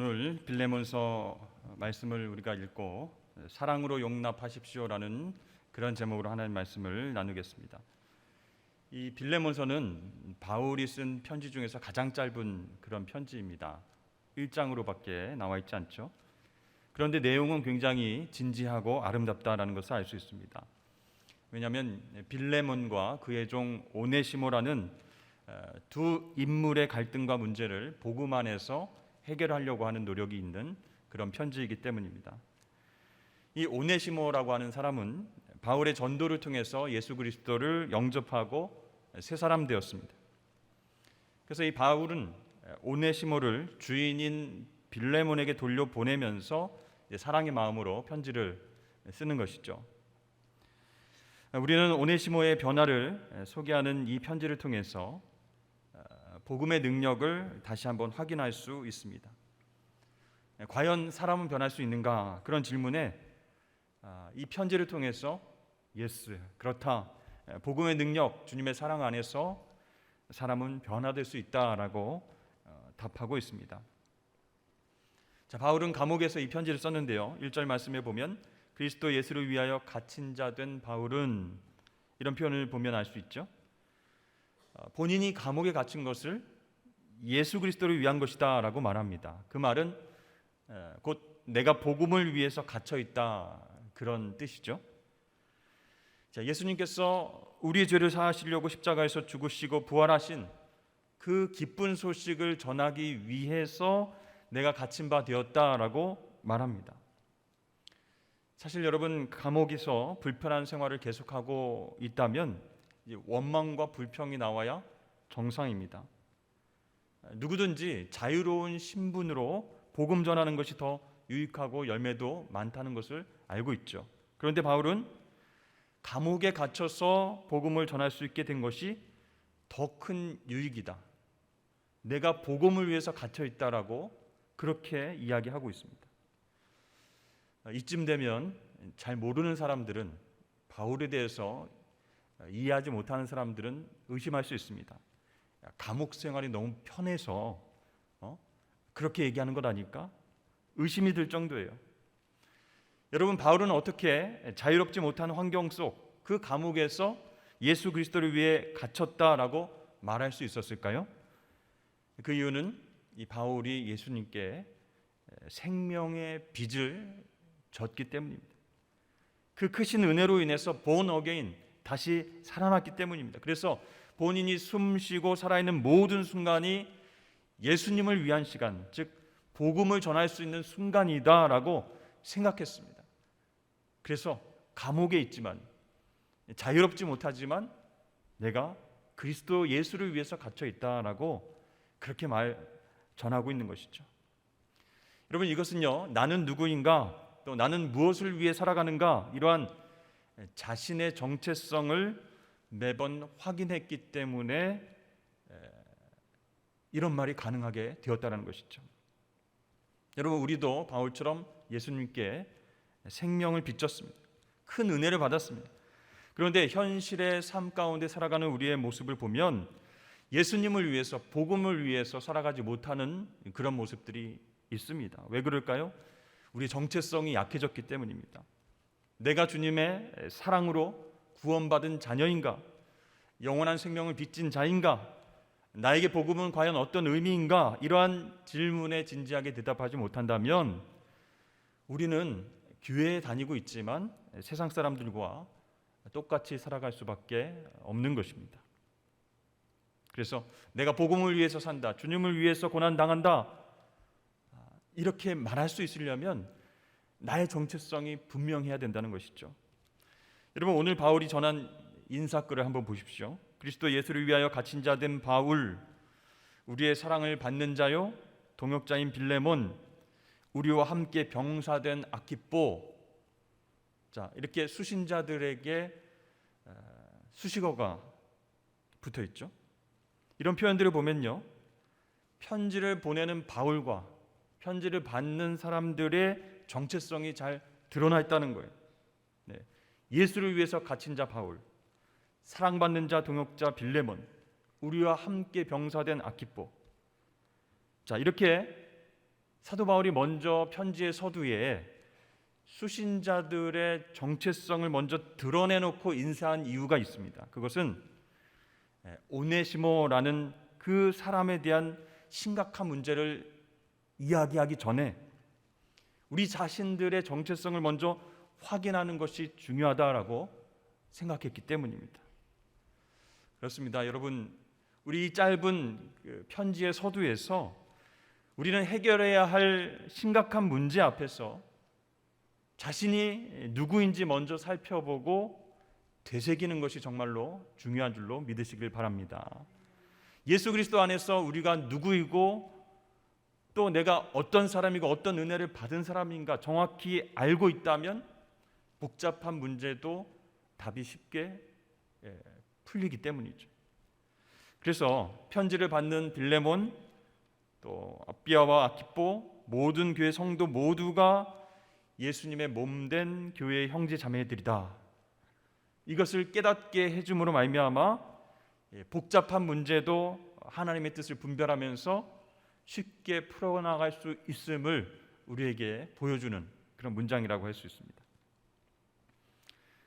오늘 빌레몬서 말씀을 우리가 읽고 사랑으로 용납하십시오라는 그런 제목으로 하나님 말씀을 나누겠습니다. 이 빌레몬서는 바울이 쓴 편지 중에서 가장 짧은 그런 편지입니다. 1장으로밖에 나와 있지 않죠. 그런데 내용은 굉장히 진지하고 아름답다라는 것을 알 수 있습니다. 왜냐하면 빌레몬과 그의 종 오네시모라는 어, 두 인물의 갈등과 문제를 복음 안에서 해결하려고 하는 노력이 있는 그런 편지이기 때문입니다. 이 오네시모라고 하는 사람은 바울의 전도를 통해서 예수 그리스도를 영접하고 새 사람 되었습니다. 그래서 이 바울은 오네시모를 주인인 빌레몬에게 돌려 보내면서 사랑의 마음으로 편지를 쓰는 것이죠. 우리는 오네시모의 변화를 소개하는 이 편지를 통해서 복음의 능력을 다시 한번 확인할 수 있습니다. 과연 사람은 변할 수 있는가? 그런 질문에 이 편지를 통해서 예스 그렇다. 복음의 능력, 주님의 사랑 안에서 사람은 변화될 수 있다라고 어, 답하고 있습니다. 자, 바울은 감옥에서 이 편지를 썼는데요. 1절 말씀에 보면 그리스도 예수를 위하여 갇힌 자 된 바울은 이런 표현을 보면 알 수 있죠. 어, 본인이 감옥에 갇힌 것을 예수 그리스도를 위한 것이다라고 말합니다. 그 말은 곧 내가 복음을 위해서 갇혀 있다 그런 뜻이죠. 자, 예수님께서 우리의 죄를 사하시려고 십자가에서 죽으시고 부활하신 그 기쁜 소식을 전하기 위해서 내가 갇힌 바 되었다라고 말합니다. 사실 여러분 감옥에서 불편한 생활을 계속하고 있다면 원망과 불평이 나와야 정상입니다. 누구든지 자유로운 신분으로 복음 전하는 것이 더 유익하고 열매도 많다는 것을 알고 있죠. 그런데 바울은 감옥에 갇혀서 복음을 전할 수 있게 된 것이 더 큰 유익이다. 내가 복음을 위해서 갇혀 있다라고 그렇게 이야기하고 있습니다. 이쯤 되면 잘 모르는 사람들은 바울에 대해서 이해하지 못하는 사람들은 의심할 수 있습니다. 감옥 생활이 너무 편해서 어? 그렇게 얘기하는 것 아닐까? 의심이 들 정도예요. 여러분 바울은 어떻게 자유롭지 못한 환경 속 그 감옥에서 예수 그리스도를 위해 갇혔다라고 말할 수 있었을까요? 그 이유는 이 바울이 예수님께 생명의 빚을 졌기 때문입니다. 그 크신 은혜로 인해서 본 어게인 다시 살아났기 때문입니다. 그래서 본인이 숨쉬고 살아있는 모든 순간이 예수님을 위한 시간, 즉 복음을 전할 수 있는 순간이다라고 생각했습니다. 그래서 감옥에 있지만 자유롭지 못하지만 내가 그리스도 예수를 위해서 갇혀 있다라고 그렇게 말 전하고 있는 것이죠. 여러분 이것은요 나는 누구인가 또 나는 무엇을 위해 살아가는가 이러한 자신의 정체성을 매번 확인했기 때문에 이런 말이 가능하게 되었다는 것이죠. 여러분 우리도 바울처럼 예수님께 생명을 빚졌습니다. 큰 은혜를 받았습니다. 그런데 현실의 삶 가운데 살아가는 우리의 모습을 보면 예수님을 위해서 복음을 위해서 살아가지 못하는 그런 모습들이 있습니다. 왜 그럴까요? 우리 정체성이 약해졌기 때문입니다. 내가 주님의 사랑으로 구원받은 자녀인가? 영원한 생명을 빚진 자인가? 나에게 복음은 과연 어떤 의미인가? 이러한 질문에 진지하게 대답하지 못한다면 우리는 교회에 다니고 있지만 세상 사람들과 똑같이 살아갈 수밖에 없는 것입니다. 그래서 내가 복음을 위해서 산다, 주님을 위해서 고난 당한다 이렇게 말할 수 있으려면 나의 정체성이 분명해야 된다는 것이죠. 여러분 오늘 바울이 전한 인사글을 한번 보십시오. 그리스도 예수를 위하여 갇힌 자 된 바울, 우리의 사랑을 받는 자요, 동역자인 빌레몬, 우리와 함께 병사된 아키뽀, 자 이렇게 수신자들에게 수식어가 붙어 있죠. 이런 표현들을 보면요, 편지를 보내는 바울과 편지를 받는 사람들의 정체성이 잘 드러나 있다는 거예요. 네. 예수를 위해서 갇힌 자 바울, 사랑받는 자 동역자 빌레몬, 우리와 함께 병사된 아키뽀. 자 이렇게 사도 바울이 먼저 편지의 서두에 수신자들의 정체성을 먼저 드러내놓고 인사한 이유가 있습니다. 그것은 오네시모라는 그 사람에 대한 심각한 문제를 이야기하기 전에 우리 자신들의 정체성을 먼저 확인하는 것이 중요하다라고 생각했기 때문입니다. 그렇습니다. 여러분, 우리 이 짧은 그 편지의 서두에서 우리는 해결해야 할 심각한 문제 앞에서 자신이 누구인지 먼저 살펴보고 되새기는 것이 정말로 중요한 줄로 믿으시길 바랍니다. 예수 그리스도 안에서 우리가 누구이고 또 내가 어떤 사람이고 어떤 은혜를 받은 사람인가 정확히 알고 있다면 복잡한 문제도 답이 쉽게 예, 풀리기 때문이죠. 그래서 편지를 받는 빌레몬 또 아비아와 아키포 모든 교회 성도 모두가 예수님의 몸된 교회의 형제 자매들이다. 이것을 깨닫게 해줌으로 말미암아 예, 복잡한 문제도 하나님의 뜻을 분별하면서 쉽게 풀어나갈 수 있음을 우리에게 보여주는 그런 문장이라고 할 수 있습니다.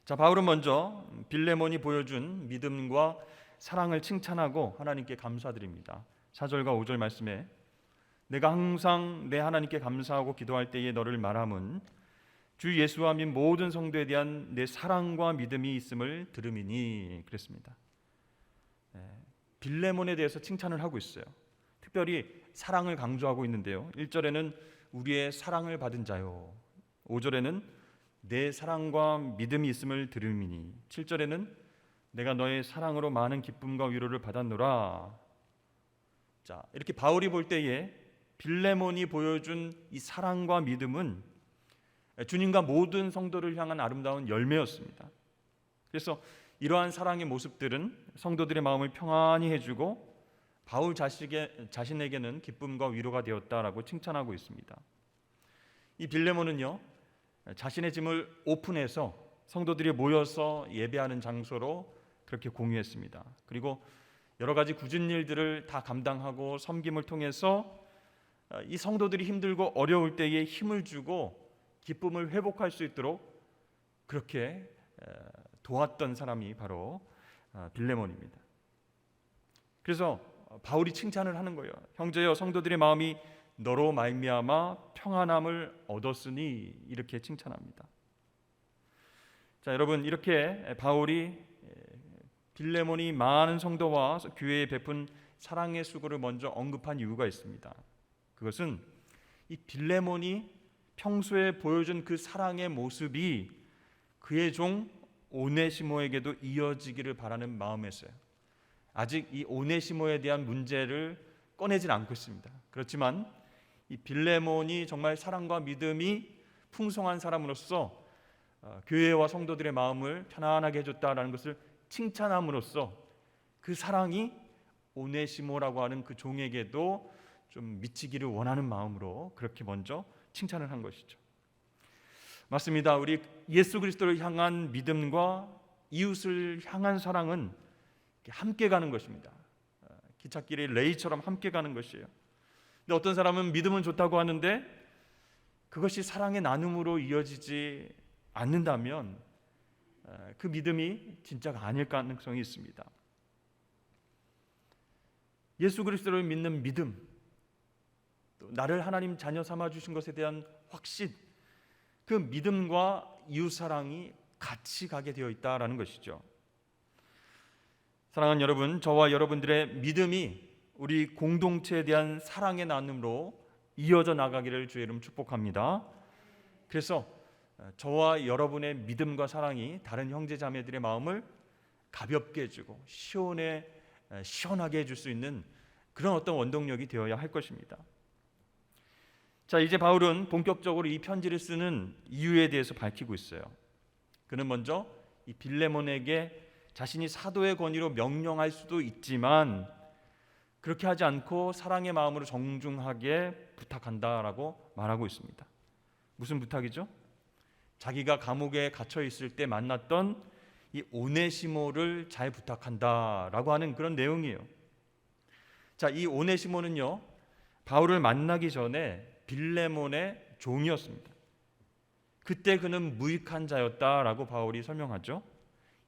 자, 바울은 먼저 빌레몬이 보여준 믿음과 사랑을 칭찬하고 하나님께 감사드립니다. 4절과 5절 말씀에 내가 항상 내 하나님께 감사하고 기도할 때에 너를 말함은 주 예수와 및 모든 성도에 대한 내 사랑과 믿음이 있음을 들음이니 그랬습니다. 네, 빌레몬에 대해서 칭찬을 하고 있어요. 특별히 사랑을 강조하고 있는데요. 1절에는 우리의 사랑을 받은 자요. 5절에는 내 사랑과 믿음이 있음을 들음이니 7절에는 내가 너의 사랑으로 많은 기쁨과 위로를 받았노라. 자, 이렇게 바울이 볼 때에 빌레몬이 보여준 이 사랑과 믿음은 주님과 모든 성도를 향한 아름다운 열매였습니다. 그래서 이러한 사랑의 모습들은 성도들의 마음을 평안히 해주고 바울 자식의, 자신에게는 기쁨과 위로가 되었다라고 칭찬하고 있습니다. 이 빌레몬은요 자신의 짐을 오픈해서 성도들이 모여서 예배하는 장소로 그렇게 공유했습니다. 그리고 여러 가지 굳은 일들을 다 감당하고 섬김을 통해서 어, 이 성도들이 힘들고 어려울 때에 힘을 주고 기쁨을 회복할 수 있도록 그렇게 도왔던 사람이 바로 어, 빌레몬입니다. 그래서 바울이 칭찬을 하는 거예요. 형제여 성도들의 마음이 너로 말미암아 평안함을 얻었으니 이렇게 칭찬합니다. 자, 여러분 이렇게 바울이 빌레몬이 많은 성도와 교회에 베푼 사랑의 수고를 먼저 언급한 이유가 있습니다. 그것은 이 빌레몬이 평소에 보여준 그 사랑의 모습이 그의 종 오네시모에게도 이어지기를 바라는 마음에서요. 아직 이 오네시모에 대한 문제를 꺼내진 않고 있습니다. 그렇지만 이 빌레몬이 정말 사랑과 믿음이 풍성한 사람으로서 어, 교회와 성도들의 마음을 편안하게 해줬다라는 것을 칭찬함으로써 그 사랑이 오네시모라고 하는 그 종에게도 좀 미치기를 원하는 마음으로 그렇게 먼저 칭찬을 한 것이죠. 맞습니다. 우리 예수 그리스도를 향한 믿음과 이웃을 향한 사랑은 함께 가는 것입니다. 어, 기찻길이 레이처럼 함께 가는 것이에요. 근데 어떤 사람은 믿음은 좋다고 하는데 그것이 사랑의 나눔으로 이어지지 않는다면 그 믿음이 진짜가 아닐 가능성이 있습니다. 예수 그리스도를 믿는 믿음, 또 나를 하나님 자녀 삼아 주신 것에 대한 확신, 그 믿음과 이웃 사랑이 같이 가게 되어 있다라는 것이죠. 사랑하는 여러분, 저와 여러분들의 믿음이 우리 공동체에 대한 사랑의 나눔으로 이어져 나가기를 주의 이름 축복합니다. 그래서 저와 여러분의 믿음과 사랑이 다른 형제 자매들의 마음을 가볍게 해주고 시원해 시원하게 해줄 수 있는 그런 어떤 원동력이 되어야 할 것입니다. 자 이제 바울은 본격적으로 이 편지를 쓰는 이유에 대해서 밝히고 있어요. 그는 먼저 이 빌레몬에게 자신이 사도의 권위로 명령할 수도 있지만 그렇게 하지 않고 사랑의 마음으로 정중하게 부탁한다라고 말하고 있습니다. 무슨 부탁이죠? 자기가 감옥에 갇혀 있을 때 만났던 이 오네시모를 잘 부탁한다라고 하는 그런 내용이에요. 자, 이 오네시모는요. 바울을 만나기 전에 빌레몬의 종이었습니다. 그때 그는 무익한 자였다라고 바울이 설명하죠.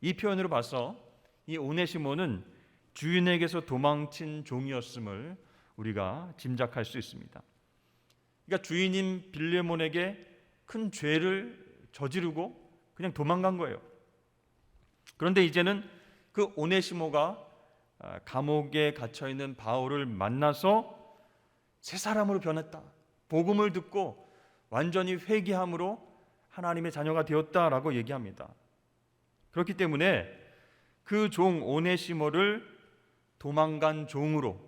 이 표현으로 봐서 이 오네시모는 주인에게서 도망친 종이었음을 우리가 짐작할 수 있습니다. 그러니까 주인인 빌레몬에게 큰 죄를 저지르고 그냥 도망간 거예요. 그런데 이제는 그 오네시모가 아, 감옥에 갇혀 있는 바울을 만나서 새 사람으로 변했다. 복음을 듣고 완전히 회개함으로 하나님의 자녀가 되었다라고 얘기합니다. 그렇기 때문에 그 종 오네시모를 도망간 종으로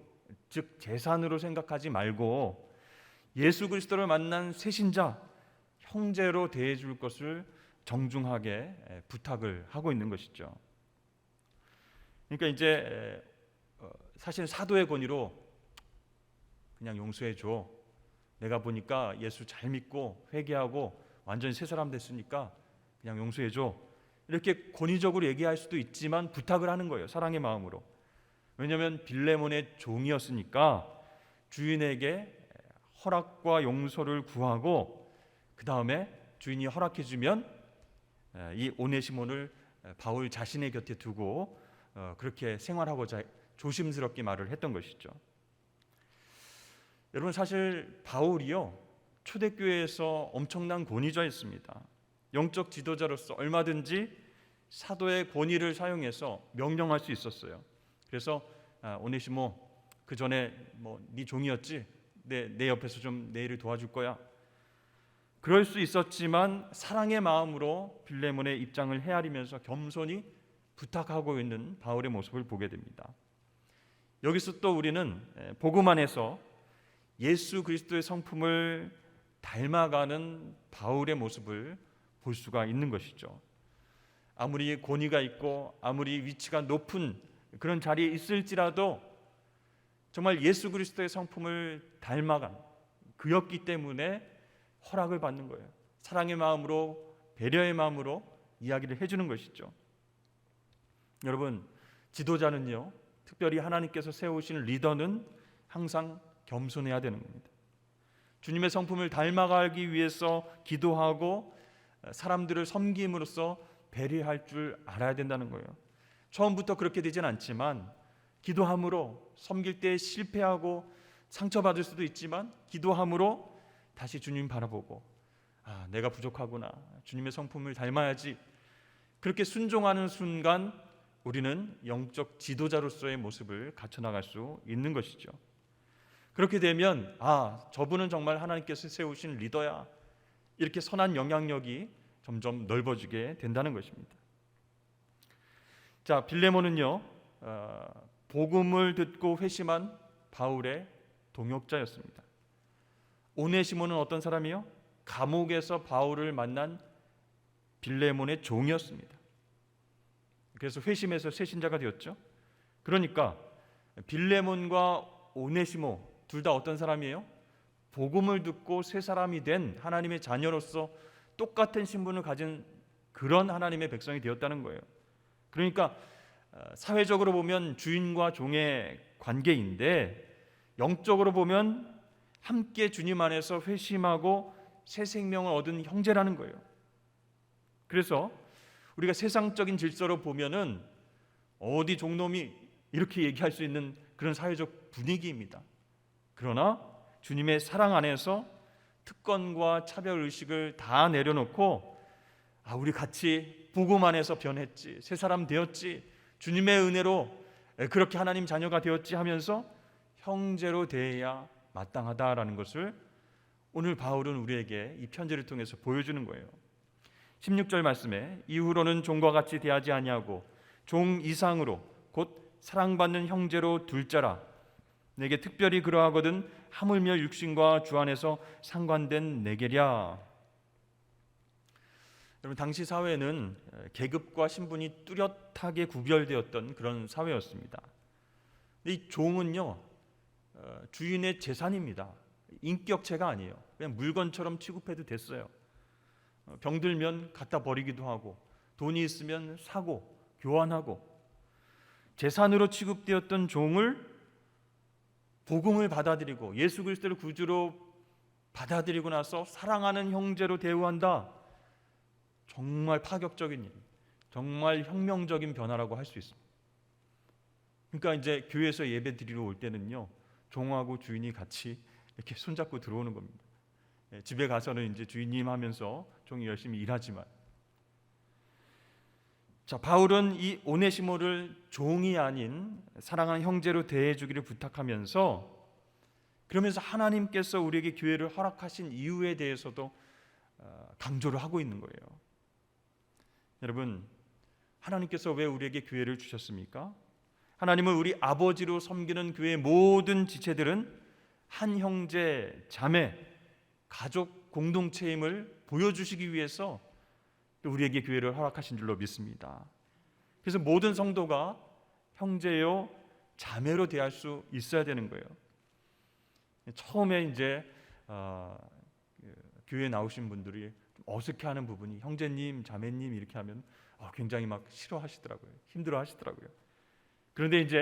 즉 재산으로 생각하지 말고 예수 그리스도를 만난 새신자 형제로 대해 줄 것을 정중하게 부탁을 하고 있는 것이죠. 그러니까 이제 어, 사실 사도의 권위로 그냥 용서해 줘. 내가 보니까 예수 잘 믿고 회개하고 완전히 새 사람 됐으니까 그냥 용서해 줘. 이렇게 권위적으로 얘기할 수도 있지만 부탁을 하는 거예요. 사랑의 마음으로. 왜냐하면 빌레몬의 종이었으니까 주인에게 허락과 용서를 구하고 그 다음에 주인이 허락해 주면 이 오네시몬을 바울 자신의 곁에 두고 어, 그렇게 생활하고자 조심스럽게 말을 했던 것이죠. 여러분 사실 바울이요 초대교회에서 엄청난 권위자였습니다. 영적 지도자로서 얼마든지 사도의 권위를 사용해서 명령할 수 있었어요. 그래서 아, 오네시모 그 전에 뭐 네 종이었지 내, 내 옆에서 좀 내 일을 도와줄 거야. 그럴 수 있었지만 사랑의 마음으로 빌레몬의 입장을 헤아리면서 겸손히 부탁하고 있는 바울의 모습을 보게 됩니다. 여기서 또 우리는 복음 안에서 예수 그리스도의 성품을 닮아가는 바울의 모습을 볼 수가 있는 것이죠. 아무리 권위가 있고 아무리 위치가 높은 그런 자리에 있을지라도 정말 예수 그리스도의 성품을 닮아간 그였기 때문에 허락을 받는 거예요. 사랑의 마음으로 배려의 마음으로 이야기를 해주는 것이죠. 여러분 지도자는요 특별히 하나님께서 세우신 리더는 항상 겸손해야 되는 겁니다. 주님의 성품을 닮아가기 위해서 기도하고 사람들을 섬김으로써 배려할 줄 알아야 된다는 거예요. 처음부터 그렇게 되진 않지만 기도함으로 섬길 때 실패하고 상처받을 수도 있지만 기도함으로 다시 주님 바라보고 아, 내가 부족하구나. 주님의 성품을 닮아야지. 그렇게 순종하는 순간 우리는 영적 지도자로서의 모습을 갖춰 나갈 수 있는 것이죠. 그렇게 되면 아, 저분은 정말 하나님께서 세우신 리더야. 이렇게 선한 영향력이 점점 넓어지게 된다는 것입니다. 자, 빌레몬은요. 어, 복음을 듣고 회심한 바울의 동역자였습니다. 오네시모는 어떤 사람이요? 감옥에서 바울을 만난 빌레몬의 종이었습니다. 그래서 회심해서 새 신자가 되었죠. 그러니까 빌레몬과 오네시모 둘 다 어떤 사람이에요? 복음을 듣고 새 사람이 된 하나님의 자녀로서 똑같은 신분을 가진 그런 하나님의 백성이 되었다는 거예요. 그러니까 어, 사회적으로 보면 주인과 종의 관계인데 영적으로 보면 함께 주님 안에서 회심하고 새 생명을 얻은 형제라는 거예요. 그래서 우리가 세상적인 질서로 보면은 어디 종놈이 이렇게 얘기할 수 있는 그런 사회적 분위기입니다. 그러나 주님의 사랑 안에서 특권과 차별 의식을 다 내려놓고 아 우리 같이 복음 안에서 변했지 새 사람 되었지 주님의 은혜로 그렇게 하나님 자녀가 되었지 하면서 형제로 대해야 마땅하다라는 것을 오늘 바울은 우리에게 이 편지를 통해서 보여주는 거예요. 16절 말씀에 이후로는 종과 같이 대하지 아니하고 종 이상으로 곧 사랑받는 형제로 둘자라 내게 특별히 그러하거든 하물며 육신과 주 안에서 상관된 내게랴 여러분 당시 사회는 계급과 신분이 뚜렷하게 구별되었던 그런 사회였습니다. 이 종은요 어, 주인의 재산입니다. 인격체가 아니에요. 그냥 물건처럼 취급해도 됐어요. 어, 병들면 갖다 버리기도 하고 돈이 있으면 사고 교환하고 재산으로 취급되었던 종을 복음을 받아들이고 예수 그리스도를 구주로 받아들이고 나서 사랑하는 형제로 대우한다. 정말 파격적인 일, 정말 혁명적인 변화라고 할 수 있습니다. 그러니까 이제 교회에서 예배 드리러 올 때는요, 종하고 주인이 같이 이렇게 손잡고 들어오는 겁니다. 예, 집에 가서는 이제 주인님 하면서 종이 열심히 일하지만, 자 바울은 이 오네시모를 종이 아닌 사랑하는 형제로 대해 주기를 부탁하면서 그러면서 하나님께서 우리에게 교회를 허락하신 이유에 대해서도 어, 강조를 하고 있는 거예요. 여러분, 하나님께서 왜 우리에게 교회를 주셨습니까? 하나님은 우리 아버지로 섬기는 교회의 모든 지체들은 한 형제, 자매, 가족 공동체임을 보여주시기 위해서 또 우리에게 교회를 허락하신 줄로 믿습니다. 그래서 모든 성도가 형제요, 자매로 대할 수 있어야 되는 거예요. 처음에 이제 어, 그 교회 나오신 분들이 좀 어색해하는 부분이 형제님, 자매님 이렇게 하면 어, 굉장히 막 싫어하시더라고요. 힘들어하시더라고요. 그런데 이제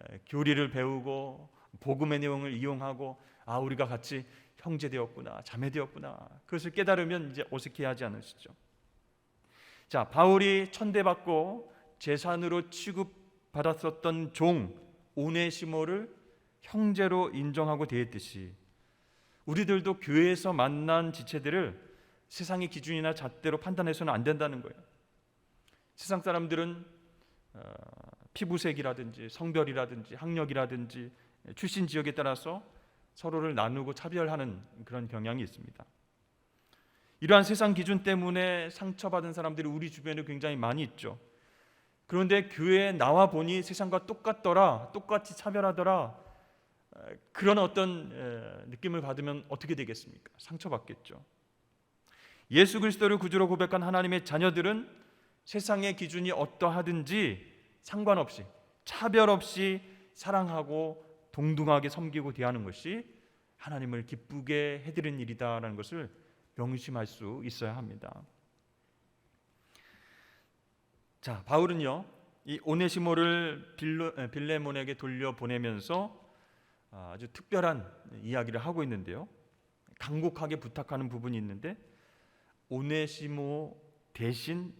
에, 교리를 배우고 복음의 내용을 이용하고 아 우리가 같이 형제 되었구나, 자매 되었구나 그것을 깨달으면 이제 어색해하지 않으시죠. 자 바울이 천대받고 재산으로 취급받았었던 종 오네시모를 형제로 인정하고 대했듯이 우리들도 교회에서 만난 지체들을 세상의 기준이나 잣대로 판단해서는 안 된다는 거예요. 세상 사람들은 어, 피부색이라든지 성별이라든지 학력이라든지 출신 지역에 따라서 서로를 나누고 차별하는 그런 경향이 있습니다. 이러한 세상 기준 때문에 상처받은 사람들이 우리 주변에 굉장히 많이 있죠. 그런데 교회에 나와 보니 세상과 똑같더라, 똑같이 차별하더라, 그런 어떤 느낌을 받으면 어떻게 되겠습니까? 상처받겠죠. 예수 그리스도를 구주로 고백한 하나님의 자녀들은 세상의 기준이 어떠하든지 상관없이 차별 없이 사랑하고 동등하게 섬기고 대하는 것이 하나님을 기쁘게 해드리는 일이다라는 것을 명심할 수 있어야 합니다. 자, 바울은요, 이 오네시모를 빌레몬에게 돌려 보내면서 아, 아주 특별한 이야기를 하고 있는데요. 간곡하게 부탁하는 부분이 있는데 오네시모 대신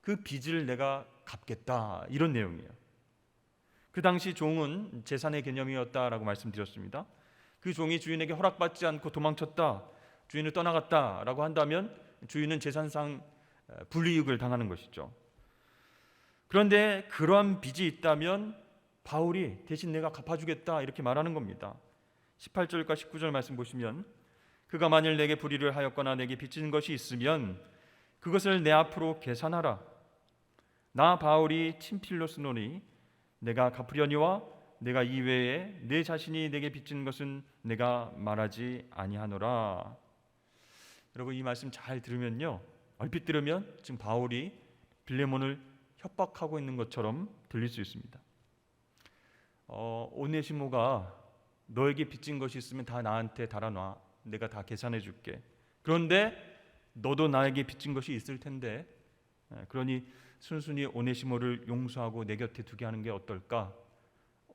그 빚을 내가 갚겠다 이런 내용이에요. 그 당시 종은 재산의 개념이었다라고 말씀드렸습니다. 그 종이 주인에게 허락받지 않고 도망쳤다, 주인을 떠나갔다라고 한다면 주인은 재산상 불이익을 당하는 것이죠. 그런데 그러한 빚이 있다면 바울이 대신 내가 갚아주겠다 이렇게 말하는 겁니다. 18절과 19절 말씀 보시면 그가 만일 내게 불의를 하였거나 내게 빚진 것이 있으면 그것을 내 앞으로 계산하라. 나 바울이 친필로 쓰노니 내가 갚으려니와 내가 이외에 내 자신이 내게 빚진 것은 내가 말하지 아니하노라. 여러분 이 말씀 잘 들으면요. 얼핏 들으면 지금 바울이 빌레몬을 협박하고 있는 것처럼 들릴 수 있습니다. 어, 오네시모가 너에게 빚진 것이 있으면 다 나한테 달아놔. 내가 다 계산해 줄게. 그런데 너도 나에게 빚진 것이 있을 텐데 예, 그러니 순순히 오네시모를 용서하고 내 곁에 두게 하는 게 어떨까?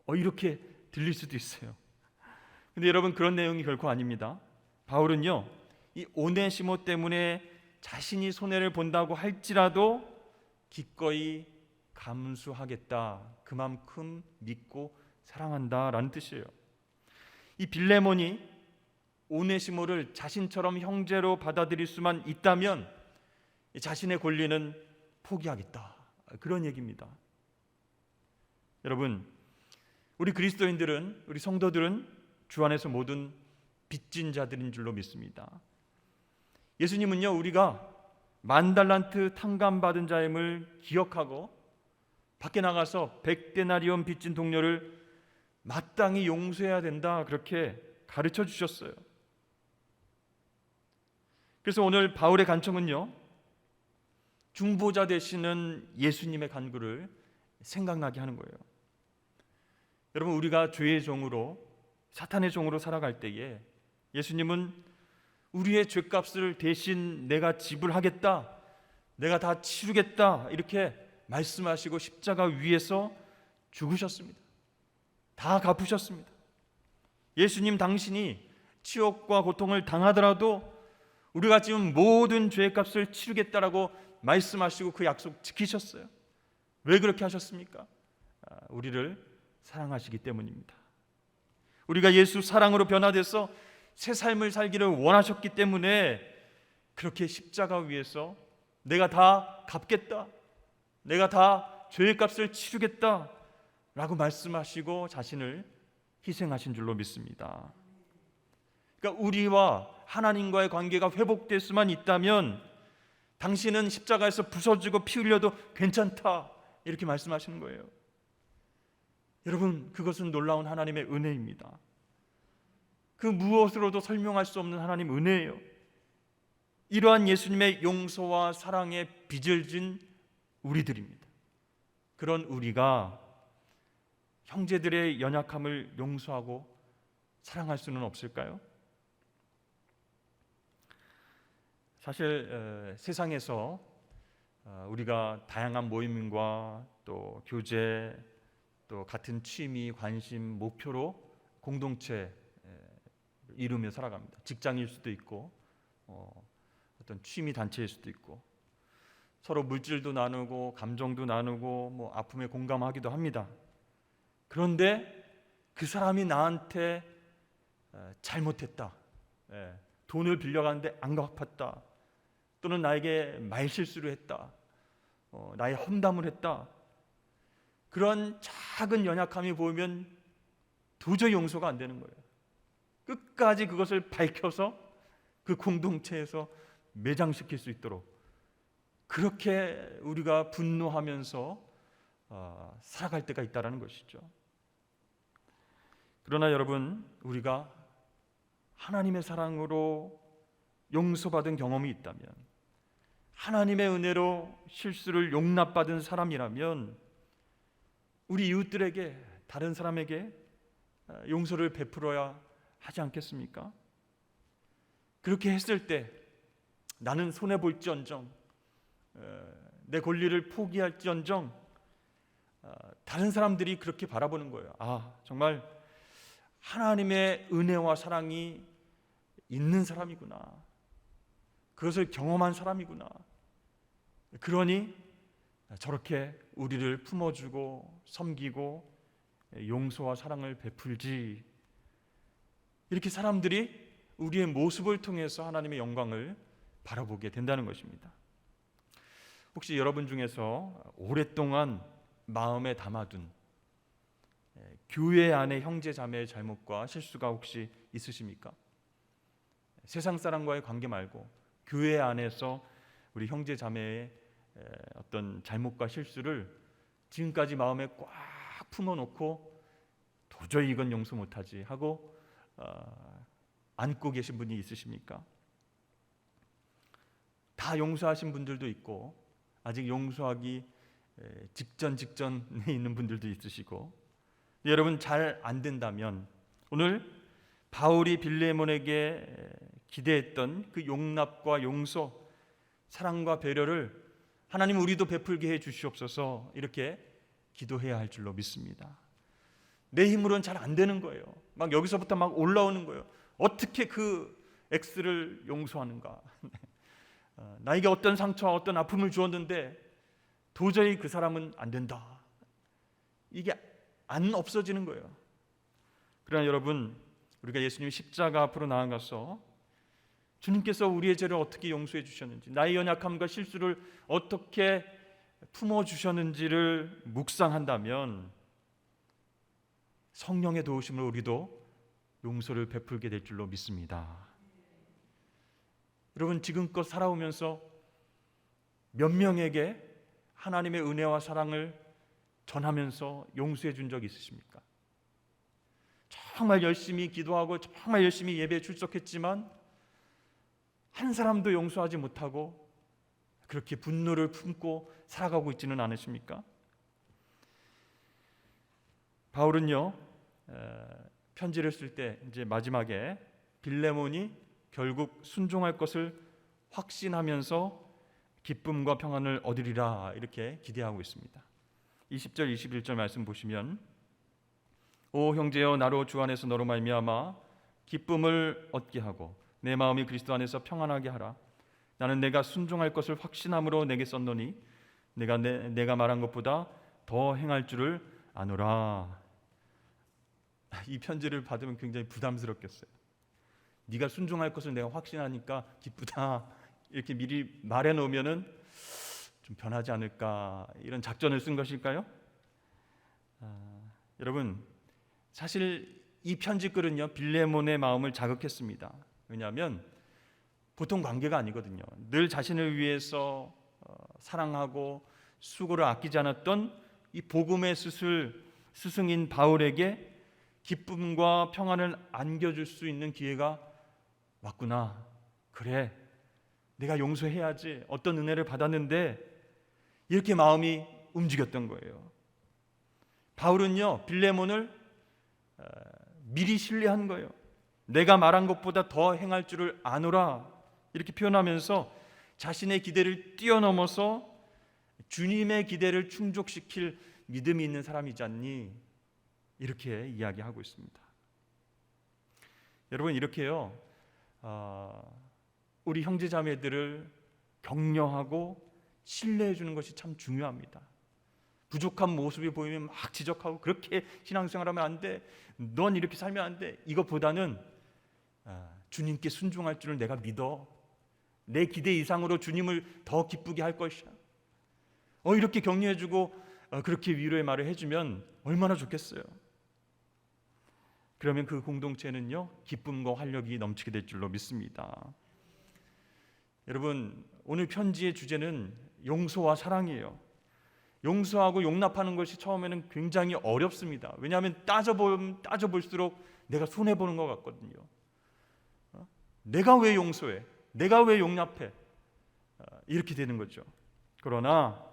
어, 이렇게 들릴 수도 있어요. 근데 여러분 그런 내용이 결코 아닙니다. 바울은요. 이 오네시모 때문에 자신이 손해를 본다고 할지라도 기꺼이 감수하겠다. 그만큼 믿고 사랑한다라는 뜻이에요. 이 빌레몬이 오네시모를 자신처럼 형제로 받아들일 수만 있다면 자신의 권리는 포기하겠다. 그런 얘기입니다. 여러분, 우리 그리스도인들은 우리 성도들은 주 안에서 모든 빚진 자들인 줄로 믿습니다. 예수님은요, 우리가 만 달란트 탕감 받은 자임을 기억하고 밖에 나가서 백데나리온 빚진 동료를 마땅히 용서해야 된다 그렇게 가르쳐 주셨어요. 그래서 오늘 바울의 간청은요. 중보자 되시는 예수님의 간구를 생각나게 하는 거예요. 여러분 우리가 죄의 종으로 사탄의 종으로 살아갈 때에 예수님은 우리의 죄값을 대신 내가 지불하겠다. 내가 다 치르겠다. 이렇게 말씀하시고 십자가 위에서 죽으셨습니다. 다 갚으셨습니다. 예수님 당신이 치욕과 고통을 당하더라도 우리가 지금 모든 죄의 값을 치르겠다라고 말씀하시고 그 약속 지키셨어요. 왜 그렇게 하셨습니까? 아, 우리를 사랑하시기 때문입니다. 우리가 예수 사랑으로 변화돼서 새 삶을 살기를 원하셨기 때문에 그렇게 십자가 위에서 내가 다 갚겠다. 내가 다 죄의 값을 치르겠다 라고 말씀하시고 자신을 희생하신 줄로 믿습니다. 그러니까 우리와 하나님과의 관계가 회복될 수만 있다면 당신은 십자가에서 부서지고 피 흘려도 괜찮다 이렇게 말씀하시는 거예요. 여러분 그것은 놀라운 하나님의 은혜입니다. 그 무엇으로도 설명할 수 없는 하나님 은혜예요. 이러한 예수님의 용서와 사랑에 빚을 진 우리들입니다. 그런 우리가 형제들의 연약함을 용서하고 사랑할 수는 없을까요? 사실 에, 세상에서 어, 우리가 다양한 모임과 또 교제 또 같은 취미, 관심, 목표로 공동체 에, 이루며 살아갑니다. 직장일 수도 있고 어, 어떤 취미 단체일 수도 있고 서로 물질도 나누고 감정도 나누고 뭐 아픔에 공감하기도 합니다. 그런데 그 사람이 나한테 에, 잘못했다. 예, 돈을 빌려가는데 안 갚았다. 또는 나에게 말실수를 했다. 어, 나의 험담을 했다. 그런 작은 연약함이 보이면 도저히 용서가 안 되는 거예요. 끝까지 그것을 밝혀서 그 공동체에서 매장시킬 수 있도록 그렇게 우리가 분노하면서 어, 살아갈 때가 있다라는 것이죠. 그러나 여러분 우리가 하나님의 사랑으로 용서받은 경험이 있다면 하나님의 은혜로 실수를 용납받은 사람이라면 우리 이웃들에게 다른 사람에게 어, 용서를 베풀어야 하지 않겠습니까? 그렇게 했을 때 나는 손해 볼지언정 어, 내 권리를 포기할지언정 어, 다른 사람들이 그렇게 바라보는 거예요. 아 정말 하나님의 은혜와 사랑이 있는 사람이구나. 그것을 경험한 사람이구나. 그러니 저렇게 우리를 품어주고 섬기고 용서와 사랑을 베풀지 이렇게 사람들이 우리의 모습을 통해서 하나님의 영광을 바라보게 된다는 것입니다. 혹시 여러분 중에서 오랫동안 마음에 담아둔 교회 안의 형제 자매의 잘못과 실수가 혹시 있으십니까? 세상 사람과의 관계 말고 교회 안에서 우리 형제 자매의 어떤 잘못과 실수를 지금까지 마음에 꽉 품어놓고 도저히 이건 용서 못하지 하고 어, 안고 계신 분이 있으십니까? 다 용서하신 분들도 있고 아직 용서하기 직전 직전에 있는 분들도 있으시고 여러분 잘 안 된다면 오늘 바울이 빌레몬에게 기대했던 그 용납과 용서, 사랑과 배려를 하나님 우리도 베풀게 해 주시옵소서 이렇게 기도해야 할 줄로 믿습니다. 내 힘으로는 잘 안 되는 거예요. 막 여기서부터 막 올라오는 거예요. 어떻게 그 X를 용서하는가? 어, 나에게 어떤 상처와 어떤 아픔을 주었는데 도저히 그 사람은 안 된다. 이게 안 없어지는 거예요. 그러나 여러분, 우리가 예수님 십자가 앞으로 나아가서 주님께서 우리의 죄를 어떻게 용서해 주셨는지, 나의 연약함과 실수를 어떻게 품어 주셨는지를 묵상한다면 성령의 도우심을 우리도 용서를 베풀게 될 줄로 믿습니다. 여러분 지금껏 살아오면서 몇 명에게 하나님의 은혜와 사랑을 전하면서 용서해 준 적 있으십니까? 정말 열심히 기도하고 정말 열심히 예배에 출석했지만 한 사람도 용서하지 못하고 그렇게 분노를 품고 살아가고 있지는 않으십니까? 바울은요 편지를 쓸 때 이제 마지막에 빌레몬이 결국 순종할 것을 확신하면서 기쁨과 평안을 얻으리라 이렇게 기대하고 있습니다. 20절 21절 말씀 보시면 오 형제여 나로 주 안에서 너로 말미암아 기쁨을 얻게 하고 내 마음이 그리스도 안에서 평안하게 하라. 나는 내가 순종할 것을 확신함으로 내게 썼노니 내가 내, 내가 말한 것보다 더 행할 줄을 아노라. 이 편지를 받으면 굉장히 부담스럽겠어요. 네가 순종할 것을 내가 확신하니까 기쁘다. 이렇게 미리 말해 놓으면은 좀 변하지 않을까 이런 작전을 쓴 것일까요? 아, 여러분 사실 이 편지글은요 빌레몬의 마음을 자극했습니다. 왜냐하면 보통 관계가 아니거든요. 늘 자신을 위해서 어, 사랑하고 수고를 아끼지 않았던 이 복음의 스승 스승인 바울에게 기쁨과 평안을 안겨줄 수 있는 기회가 왔구나. 그래, 내가 용서해야지. 어떤 은혜를 받았는데 이렇게 마음이 움직였던 거예요. 바울은요 빌레몬을 어, 미리 신뢰한 거예요. 내가 말한 것보다 더 행할 줄을 아노라 이렇게 표현하면서 자신의 기대를 뛰어넘어서 주님의 기대를 충족시킬 믿음이 있는 사람이지 않니? 이렇게 이야기하고 있습니다. 여러분 이렇게요. 어, 우리 형제자매들을 격려하고 신뢰해 주는 것이 참 중요합니다. 부족한 모습이 보이면 막 지적하고 그렇게 신앙생활하면 안 돼. 넌 이렇게 살면 안 돼. 이것보다는 아, 주님께 순종할 줄을 내가 믿어. 내 기대 이상으로 주님을 더 기쁘게 할 것이야. 어 이렇게 격려해 주고 어, 그렇게 위로의 말을 해주면 얼마나 좋겠어요. 그러면 그 공동체는요 기쁨과 활력이 넘치게 될 줄로 믿습니다. 여러분 오늘 편지의 주제는 용서와 사랑이에요. 용서하고 용납하는 것이 처음에는 굉장히 어렵습니다. 왜냐하면 따져보 따져볼수록 내가 손해 보는 것 같거든요. 어? 내가 왜 용서해? 내가 왜 용납해? 어, 이렇게 되는 거죠. 그러나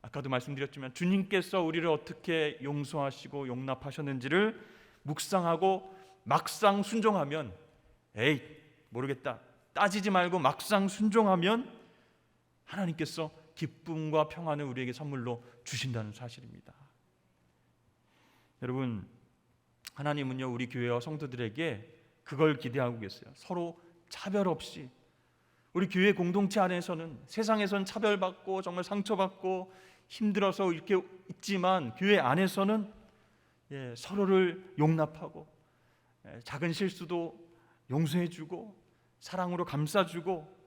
아까도 말씀드렸지만 주님께서 우리를 어떻게 용서하시고 용납하셨는지를 묵상하고 막상 순종하면 에이 모르겠다 따지지 말고 막상 순종하면 하나님께서 기쁨과 평안을 우리에게 선물로 주신다는 사실입니다. 여러분 하나님은요 우리 교회와 성도들에게 그걸 기대하고 계세요. 서로 차별 없이 우리 교회 공동체 안에서는 세상에선 차별받고 정말 상처받고 힘들어서 이렇게 있지만 교회 안에서는 예, 서로를 용납하고 예, 작은 실수도 용서해주고 사랑으로 감싸주고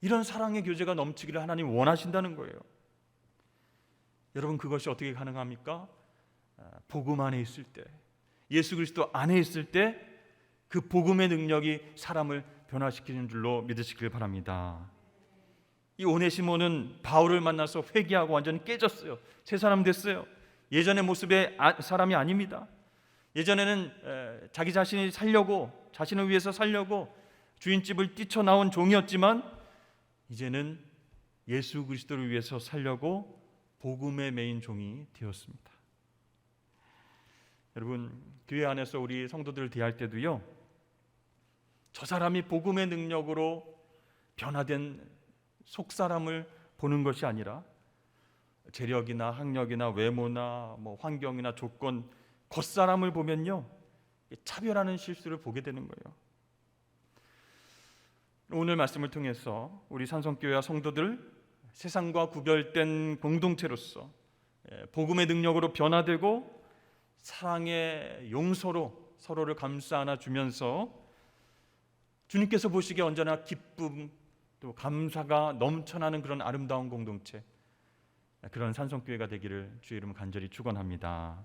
이런 사랑의 교제가 넘치기를 하나님 원하신다는 거예요. 여러분 그것이 어떻게 가능합니까? 아, 복음 안에 있을 때, 예수 그리스도 안에 있을 때 그 복음의 능력이 사람을 변화시키는 줄로 믿으시길 바랍니다. 이 오네시모는 바울을 만나서 회개하고 완전히 깨졌어요. 새 사람 됐어요. 예전의 모습의 아, 사람이 아닙니다. 예전에는 자기 자신이 살려고 자신을 위해서 살려고 주인집을 뛰쳐나온 종이었지만 이제는 예수 그리스도를 위해서 살려고 복음의 메인 종이 되었습니다. 여러분 교회 안에서 우리 성도들을 대할 때도요. 저 사람이 복음의 능력으로 변화된 속 사람을 보는 것이 아니라 재력이나 학력이나 외모나 뭐 환경이나 조건 겉사람을 보면요 차별하는 실수를 보게 되는 거예요. 오늘 말씀을 통해서 우리 산성교회와 성도들 세상과 구별된 공동체로서 예, 복음의 능력으로 변화되고 사랑의 용서로 서로를 감싸 안아 주면서 주님께서 보시기에 언제나 기쁨 또 감사가 넘쳐나는 그런 아름다운 공동체 그런 산성교회가 되기를 주의 이름 간절히 축원합니다.